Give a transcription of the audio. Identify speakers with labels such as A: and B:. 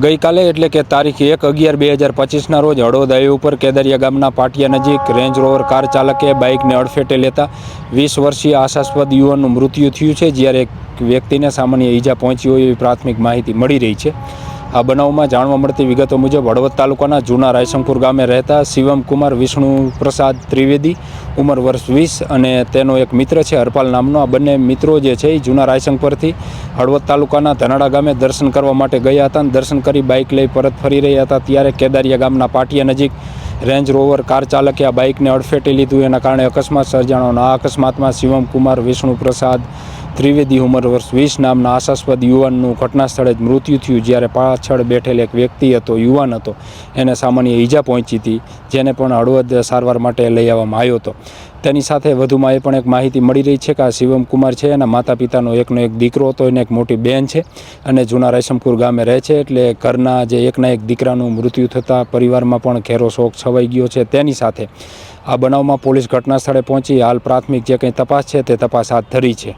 A: ગઈકાલે એટલે કે તારીખ એક અગિયાર બે હજાર પચીસના રોજ હાઈવે ઉપર કેદરિયા ગામના પાટિયા નજીક રેન્જ રોવર કાર ચાલકે બાઇકને અડફેટે લેતા વીસ વર્ષીય આશાસ્પદ યુવાનનું મૃત્યુ થયું છે, જ્યારે એક વ્યક્તિને સામાન્ય ઈજા પહોંચી હોય એવી પ્રાથમિક માહિતી મળી રહી છે. આ બનાવમાં જાણવા મળતી વિગતો મુજબ હળવદ તાલુકાના જૂના રાયશંકુર ગામે રહેતા શિવમ કુમાર વિષ્ણુ પ્રસાદ ત્રિવેદી ઉંમર વર્ષ વીસ અને તેનો એક મિત્ર છે, હરપાલ નામનો. આ બંને મિત્રો જે છે એ જૂના રાયશંકરથી હળવદ તાલુકાના ધનાડા ગામે દર્શન કરવા માટે ગયા હતા અને દર્શન કરી બાઇક લઈ પરત ફરી રહ્યા હતા. ત્યારે કેદારિયા ગામના પાટિયા નજીક રેન્જ રોવર કાર ચાલકે આ બાઇકને અડફેટી લીધું. એના કારણે અકસ્માત સર્જાણો આ અકસ્માતમાં શિવમ કુમાર વિષ્ણુ પ્રસાદ ત્રિવેદી ઉંમર વર્ષ વીસ નામના આશાસ્પદ યુવાનનું ઘટના સ્થળે જ મૃત્યુ થયું જ્યારે પાછળ બેઠેલ એક વ્યક્તિ હતો, યુવાન હતો. એને સામાન્ય ઈજા પહોંચી હતી, જેને પણ હળવદ સારવાર માટે લઈ આવવામાં આવ્યો હતો. તેની સાથે વધુમાં એ પણ એક માહિતી મળી રહી છે કે આ શિવમ કુમાર છે. એના માતા પિતાનો એકનો એક દીકરો હતો, એને એક મોટી બહેન છે અને જૂના રેશમપુર ગામે રહે છે એટલે ઘરના જે એકના એક દીકરાનું મૃત્યુ થતાં પરિવારમાં પણ ઘેરો શોક છવાઈ ગયો છે. તેની સાથે આ બનાવમાં પોલીસ ઘટના સ્થળે પહોંચી. હાલ પ્રાથમિક જે કંઈ તપાસ છે તે તપાસ હાથ ધરી છે.